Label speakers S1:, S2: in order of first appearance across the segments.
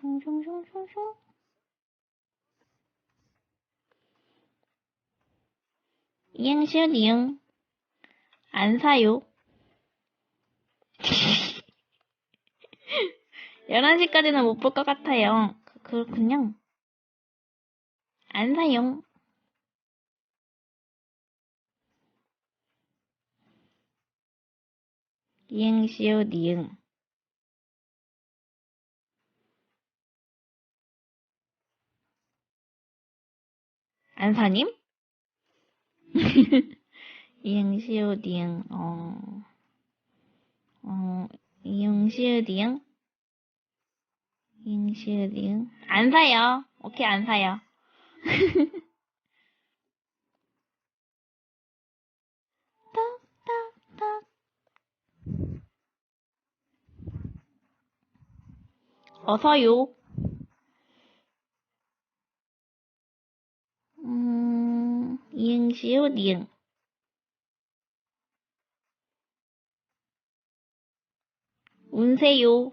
S1: 슝슝슝슝슝. 이응시오 니응. 안 사요. 11시까지는 못 볼 것 같아요. 그- 그렇군요. 안 사용. 이응시오 니응. 안사님? 이응시오 니응, 어, 어, 이응시오 니응? 이응시오 니응? 안 사요. 오케이, 안 사요. 어서요. 음, 이응시오 니응. 운세요.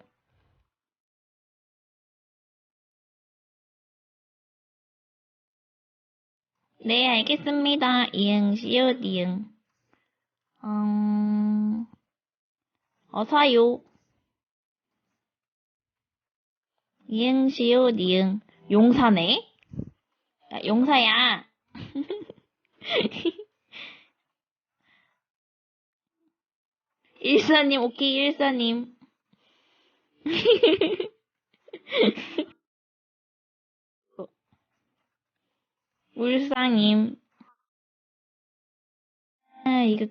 S1: 네, 알겠습니다. 이응시오 니응. 음, 어서요. 이응시오 니응. 용사네? 야, 용사야. 일사님, 오케이, 일사님. 울상님. 아, 이거.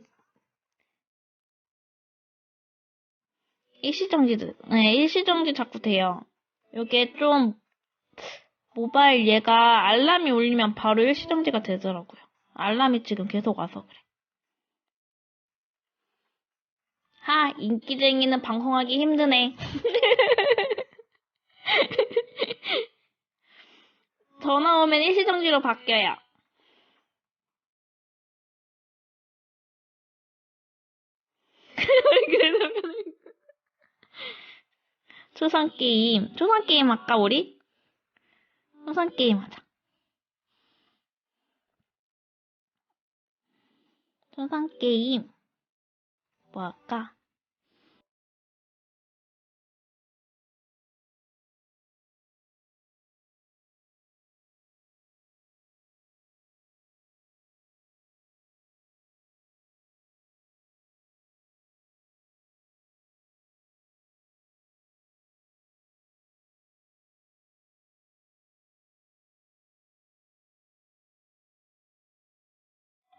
S1: 일시정지, 네, 일시정지 자꾸 돼요. 요게 좀, 모바일 얘가 알람이 울리면 바로 일시정지가 되더라고요. 알람이 지금 계속 와서 그래. 하, 인기쟁이는 방송하기 힘드네. 전화 오면 일시정지로 바뀌어요. 그러면 초성 게임, 초성 게임 할까 우리? 초성 게임 하자. 초성 게임 뭐 할까?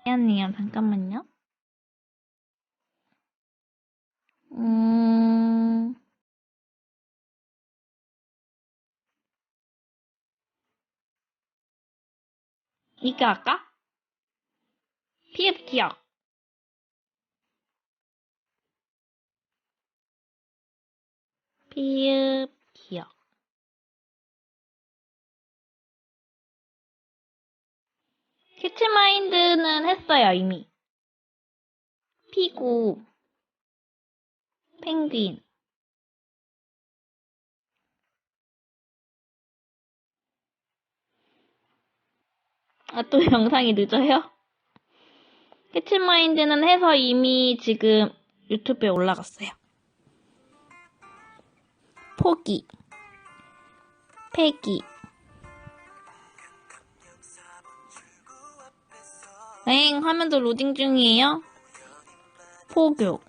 S1: 미안해요, 잠깐만요. 음, 이거 할까? 피읍 기억. 피읍 기억. 캐치마인드는 했어요, 이미. 피구. 펭귄. 아, 또 영상이 늦어요? 캐치마인드는 해서 이미 지금 유튜브에 올라갔어요. 포기. 패기. 엥, 화면도 로딩 중이에요? 포교.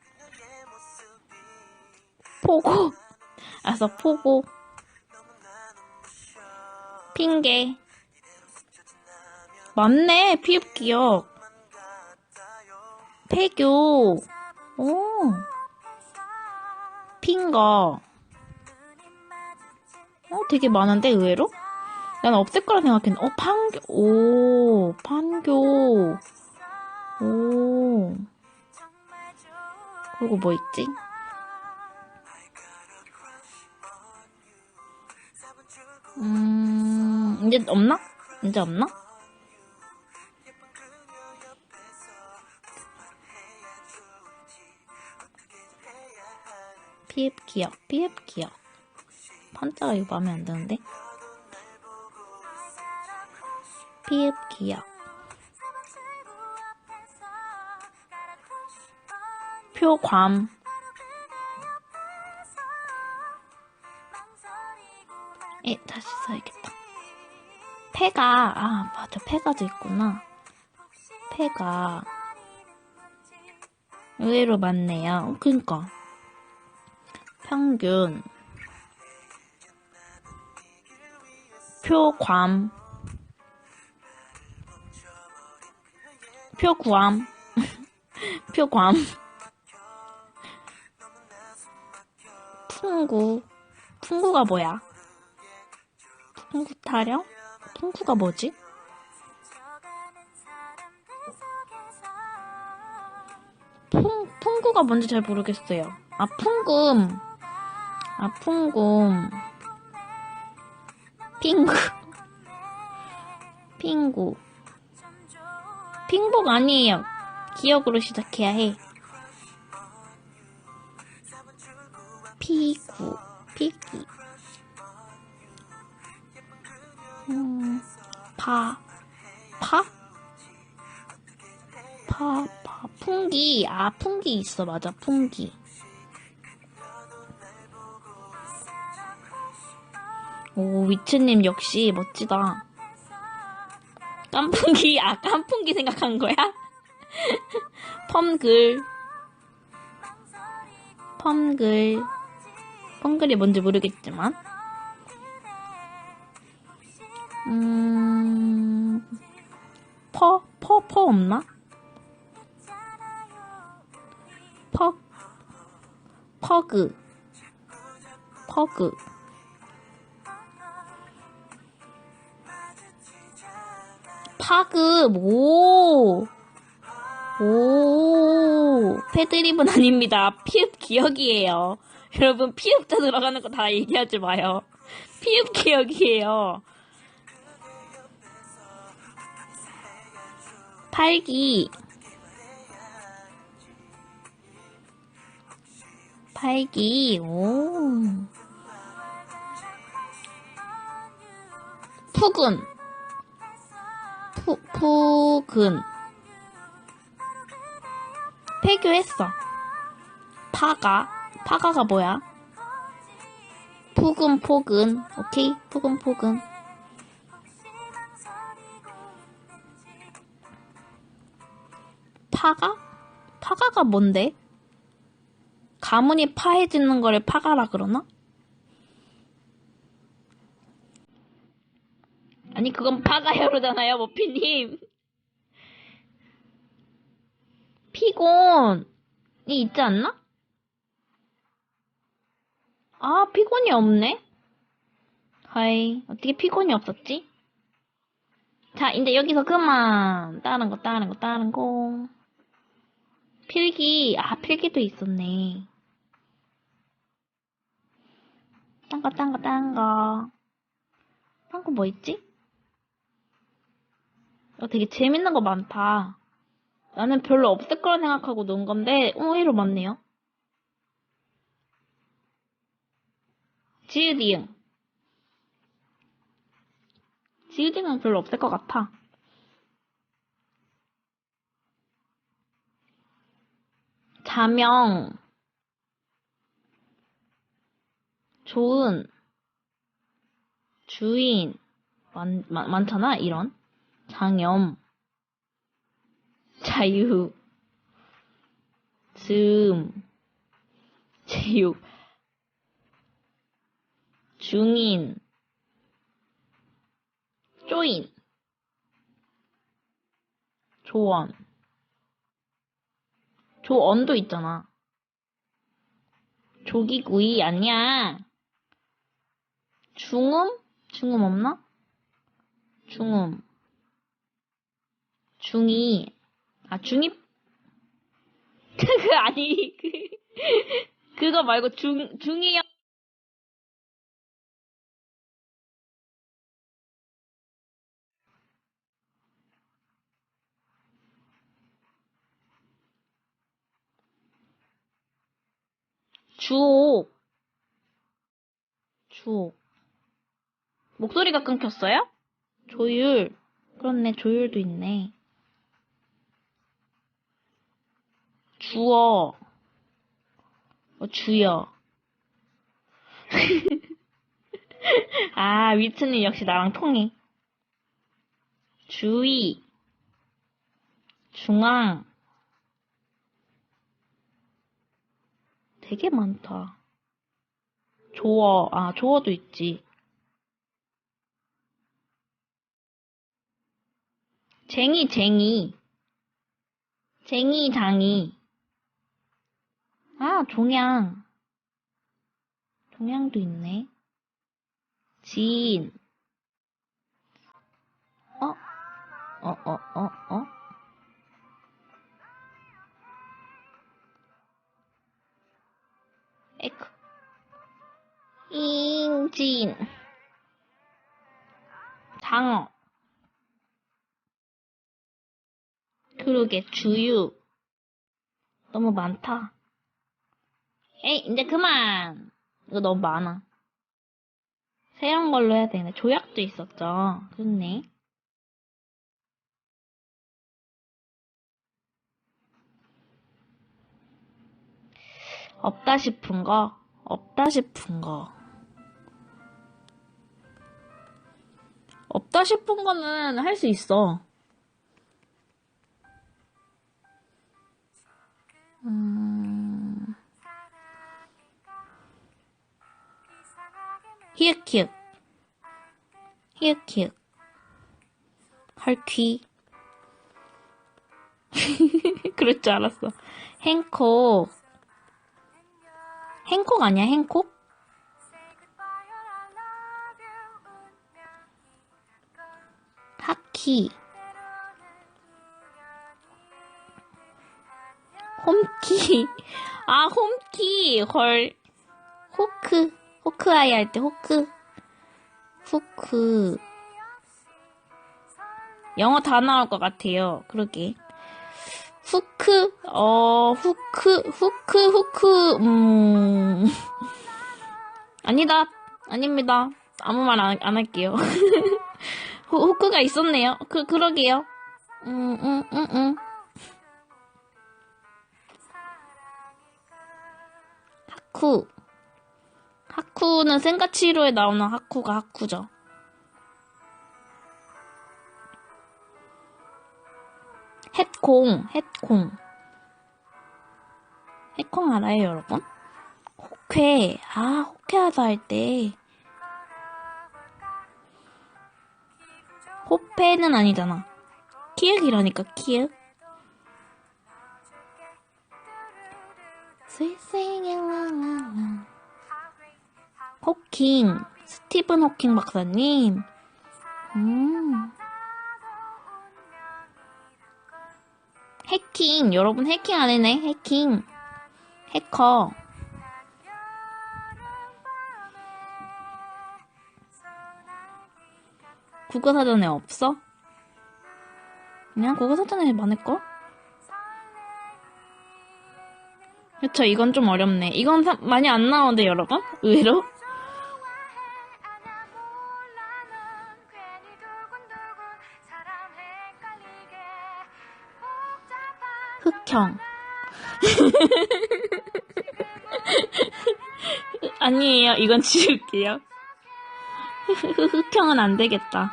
S1: 포고. 알았어, 포고. 핑계. 맞네, 피읍 기억. 폐교. 오. 핑거. 어, 되게 많은데, 의외로? 난 없을 거라 생각했는데, 어, 판교, 오, 판교. 오. 그리고 뭐 있지? 음, 이제 없나? 이제 없나? 피읍 기억, 피읍 기억. 판자가 이거 마음에 안 드는데? 피읍 기역 표광 에 예, 다시 써야겠다. 폐가, 아, 맞아, 폐가도 있구나. 폐가. 의외로 많네요. 그니까. 평균. 표광 표구암. 표괌. 풍구. 풍구가 뭐야? 풍구 타령? 풍구가 뭐지? 풍, 풍구가 뭔지 잘 모르겠어요. 아, 풍금. 아, 풍금. 핑구. 핑구. 핑복 아니에요. 기억으로 시작해야 해. 피구. 피기. 음, 파. 파? 파, 파, 풍기. 아, 풍기 있어. 맞아, 풍기. 오, 위츠님 역시 멋지다. 깐풍기, 아, 깐풍기 생각한 거야? 펌글. 펌글. 펌글이 뭔지 모르겠지만. 음, 퍼, 퍼, 퍼 없나? 퍼, 퍼그. 퍼그. 파그, 오. 오. 패드립은 아닙니다. 피읍 기억이에요. 여러분, 피읍자 들어가는 거 다 얘기하지 마요. 피읍 기억이에요. 팔기. 팔기, 오. 푸근. 푸, 푸근. 폐교했어. 파가. 파가가 뭐야? 푸근, 포근. 오케이? 푸근, 포근. 파가? 파가가 뭔데? 가문이 파해지는 거를 파가라 그러나? 아니 그건 파가야로잖아요 머피님. 피곤이 있지 않나? 아 피곤이 없네. 하이 어떻게 피곤이 없었지? 자 이제 여기서 그만. 다른 거 다른 거 다른 거. 필기. 아 필기도 있었네. 딴 거 딴 거 딴거. 딴 거 뭐 있지? 어, 되게 재밌는 거 많다. 나는 별로 없을 거라 생각하고 놓은 건데, 어, 의외로 많네요. 지읒이응. 지읒이응은 별로 없을 것 같아. 자명. 좋은. 주인. 많, 많, 많잖아, 이런. 장염, 자유, 즈음, 제육, 중인, 쪼인, 조언, 조언도 있잖아. 조기구이 아니야. 중음? 중음 없나? 중음. 중이, 아, 중이, 그, 아니, 그, 그거 말고 중, 중이 형. 주옥, 주옥. 목소리가 끊겼어요? 조율. 그렇네, 조율도 있네. 주어. 어, 주여. 아, 위트님 역시 나랑 통해. 주의. 중앙. 되게 많다. 조어, 아, 조어도 있지. 쟁이, 쟁이. 쟁이, 장이. 아, 종양. 종양도 있네. 지인. 어? 어, 어, 어, 어? 에크. 인진. 장어. 그러게, 주유. 너무 많다. 에이, 이제 그만! 이거 너무 많아. 새로운 걸로 해야 되네. 조약도 있었죠. 그렇네. 없다 싶은 거, 없다 싶은 거. 없다 싶은 거는 할 수 있어. 음, 히읗히읗. 히읗히읗. 헐퀴. 그럴 줄 알았어. 행콕. 행콕 아니야, 행콕? 하키. 홈키. 아, 홈키. 헐. 호크. 호크아이 할 때 호크. 후크. 영어 다 나올 것 같아요. 그러게. 후크, 어, 후크, 후크, 후크, 음. 아니다. 아닙니다. 아무 말 안, 안 할게요. 후, 후크가 있었네요. 그, 그러게요. 음, 음, 음, 음. 하쿠. 하쿠는 센가치로에 나오는 하쿠가 하쿠죠. 햇콩, 햇콩. 햇콩 알아요, 여러분? 호쾌. 아, 호쾌하다 할 때. 호패는 아니잖아. 키읔이라니까, 키읔. 스윙 호킹. 스티븐 호킹 박사님. 음. 해킹. 여러분 해킹 안 했네. 해킹. 해커. 국어사전에 없어? 그냥 국어사전에 많을걸? 그쵸, 이건 좀 어렵네. 이건 사- 많이 안 나오는데, 여러분? 의외로? 형. 아니에요. 이건 지울게요. 흑형은 안 되겠다.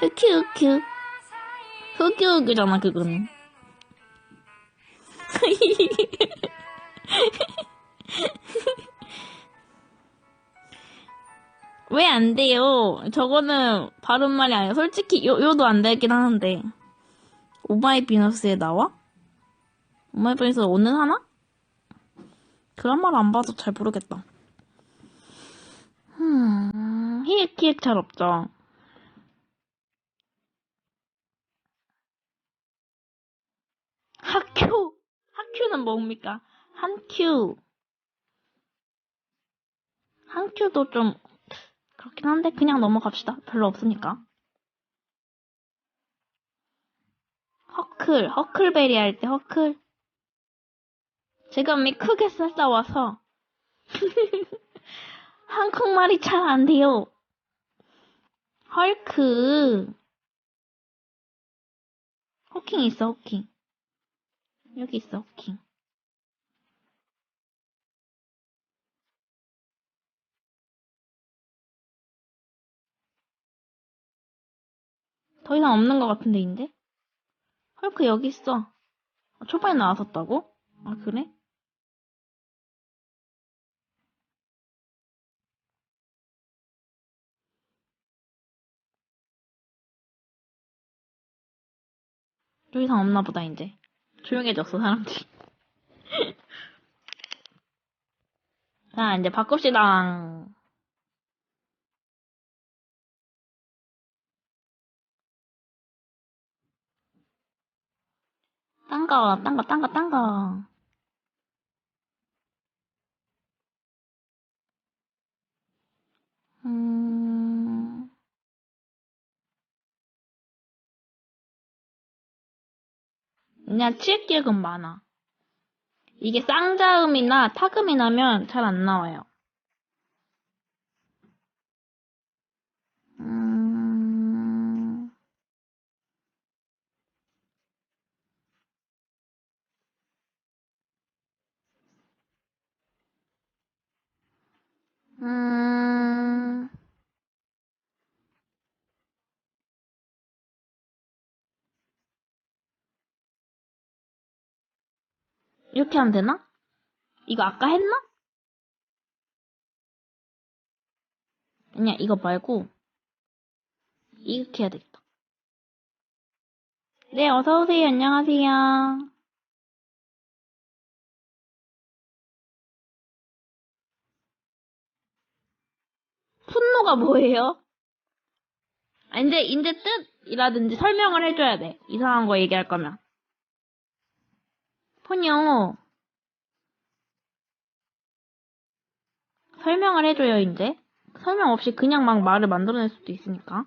S1: 흑큐흑큐. 흑유흑이잖아, 그거는. 왜 안 돼요? 저거는 바른 말이 아니야. 솔직히 요, 요도 안 되긴 하는데. 오마이 비너스에 나와? 오마이 비너스 오늘 하나? 그런 말 안 봐도 잘 모르겠다. 음, 히읗히읗 잘 없죠. 학교! 학교는 뭡니까? 한큐. 한큐도 좀 그렇긴 한데 그냥 넘어갑시다. 별로 없으니까. 허클, 허클베리 할 때 허클. 제가 미 크게 살다 와서 한국말이 잘 안 돼요. 헐크. 호킹 있어, 호킹. 여기 있어, 호킹. 더 이상 없는 것 같은데, 인데? 헐크 여기 있어. 아, 초반에 나왔었다고? 아, 그래? 더 이상 없나 보다, 이제. 조용해졌어, 사람들이. 자, 이제 바꿉시다. 딴 거, 딴 거, 딴 거, 딴 거. 음, 그냥 칠 기억은 많아. 이게 쌍자음이나 타금이 나면 잘 안 나와요. 음, 이렇게 하면 되나? 이거 아까 했나? 아니야, 이거 말고, 이렇게 해야 되겠다. 네, 어서오세요. 안녕하세요. 분노가 뭐예요? 아, 이제, 이제 뜻이라든지 설명을 해줘야 돼. 이상한 거 얘기할 거면. 폰요. 설명을 해줘요, 이제. 설명 없이 그냥 막 말을 만들어낼 수도 있으니까.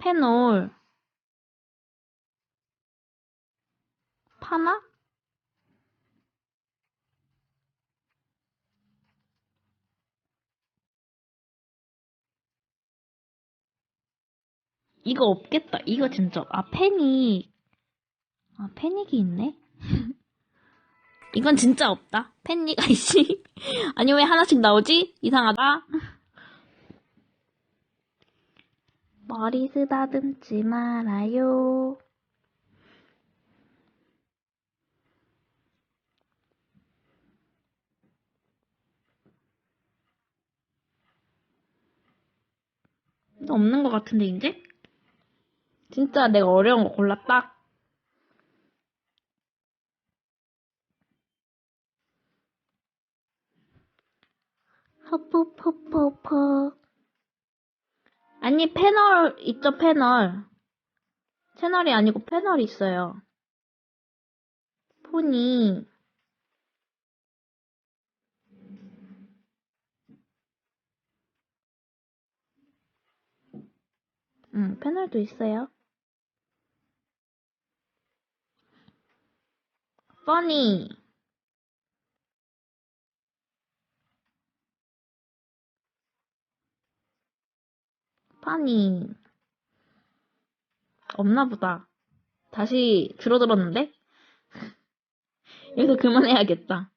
S1: 페놀. 파나? 이거 없겠다. 이거 진짜. 아, 패닉. 아, 패닉이 있네? 이건 진짜 없다. 패닉, 아이씨. 아니, 왜 하나씩 나오지? 이상하다. 머리 쓰다듬지 말아요. 없는 것 같은데, 이제? 진짜 내가 어려운 거 골랐다. 허푸푸푸푸. 아니, 패널 있죠, 패널. 채널이 아니고 패널이 있어요. 폰이. 응, 패널도 있어요. 써니. 파니. 없나 보다. 다시 줄어들었는데? 여기서 그만해야겠다.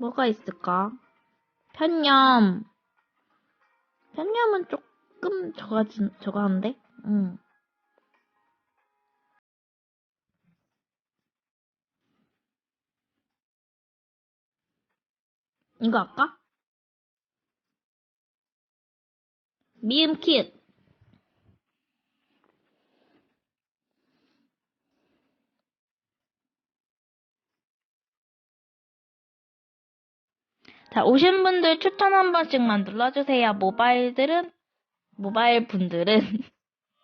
S1: 뭐가 있을까? 편념. 편념은 조금 저가, 저거 한데? 응. 이거 할까? 미음 킷. 자, 오신 분들 추천 한 번씩만 눌러주세요. 모바일들은, 모바일 분들은,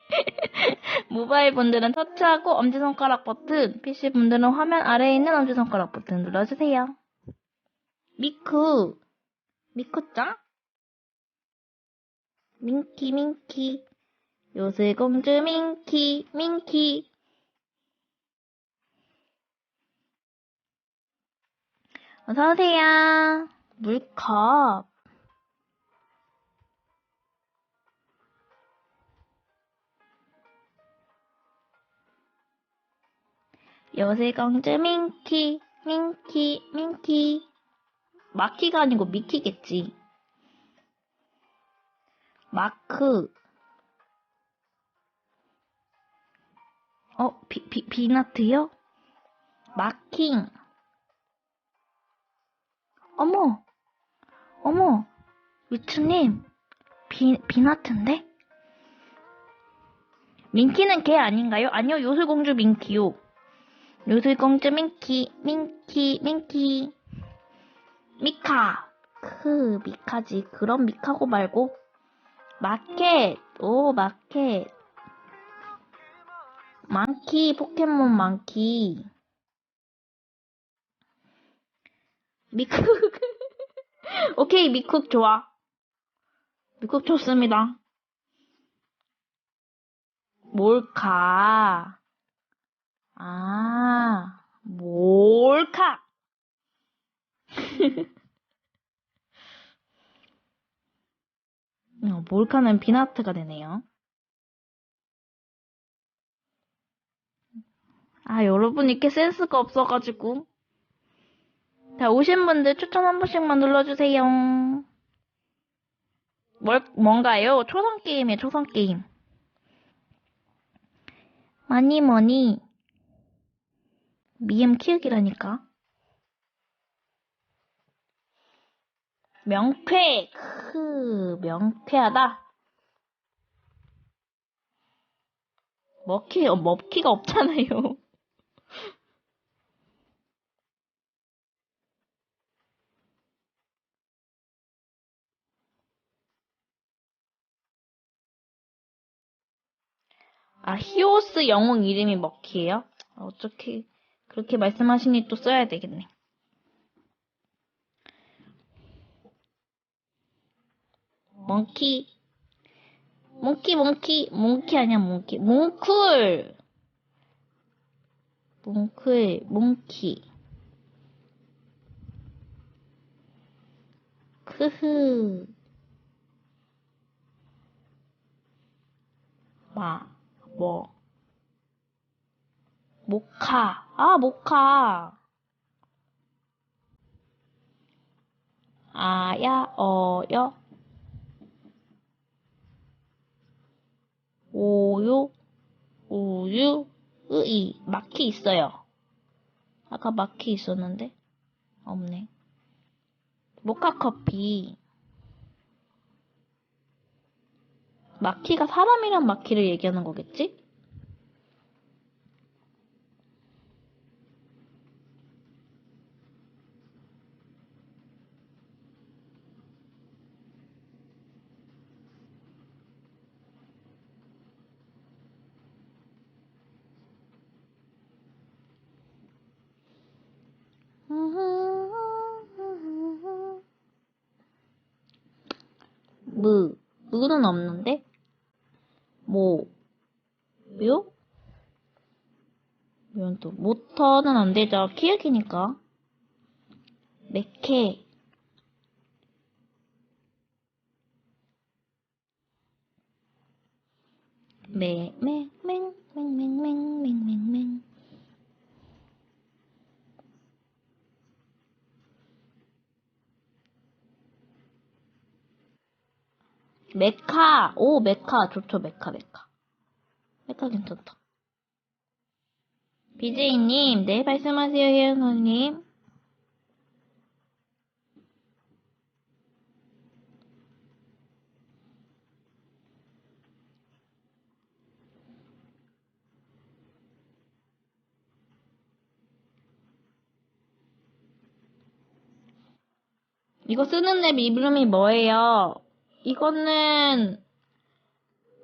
S1: 모바일 분들은 터치하고 엄지손가락 버튼, PC 분들은 화면 아래에 있는 엄지손가락 버튼 눌러주세요. 미쿠, 미쿠짱? 민키, 민키. 요술공주 민키, 민키. 어서오세요. 물컵. 요술공주 민키, 민키, 민키. 마키가 아니고 미키겠지. 마크. 어, 비, 비, 비나트요? 마킹. 어머, 어머, 위추님, 비, 비나트인데? 민키는 걔 아닌가요? 아니요, 요술공주 민키요. 요술공주 민키, 민키, 민키. 미카. 크, 미카지. 그런 미카고 말고. 마켓. 오, 마켓. 많기, 포켓몬 많기. 미쿡. 오케이, 미쿡 좋아. 미쿡 좋습니다. 몰카. 아, 몰카. 어, 몰카는 비나트가 되네요. 아, 여러분 이렇게 센스가 없어가지고. 자, 오신 분들 추천 한 번씩만 눌러주세요. 뭘, 뭔가요? 초성 게임이에요, 초성 게임. 많이 뭐니? 미음 키우기라니까. 명쾌, 크, 명쾌하다. 먹기, 어, 먹기가 없잖아요. 아, 히오스 영웅 이름이 먹키예요? 아, 어떻게 그렇게 말씀하시니 또 써야 되겠네. 몽키, 몽키, 몽키, 몽키 아니야, 몽키. 몽쿨! 몽클, 몽키. 크흐. 마, 뭐. 모카. 아, 모카. 아야, 어여. 오유, 우유, 으이. 마키 있어요. 아까 마키 있었는데? 없네. 모카 커피. 마키가 사람이란 마키를 얘기하는 거겠지? 무, 무는 없는데? 모, 묘? 묘는 또, 모터는 안 되죠. 키읔이니까. 메케, 매, 매, 맹, 맹, 맹, 맹, 맹. 메카, 오, 메카, 좋죠, 메카, 메카. 메카 괜찮다. BJ님, 네, 말씀하세요, 혜연호님. 이거 쓰는 앱 이름이 뭐예요? 이거는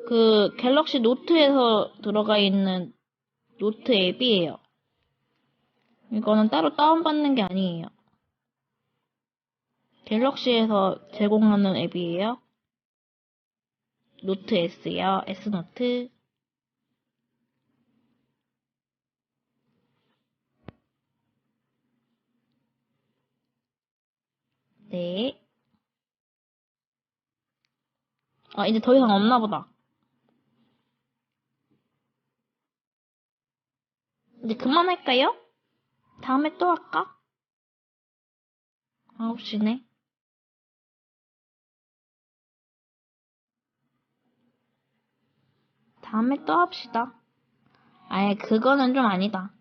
S1: 그 갤럭시 노트에서 들어가 있는 노트 앱이에요. 이거는 따로 다운받는 게 아니에요. 갤럭시에서 제공하는 앱이에요. 노트 S요. S노트. 네. 아, 이제 더 이상 없나 보다. 이제 그만할까요? 다음에 또 할까? 9시네. 다음에 또 합시다. 아예 그거는 좀 아니다.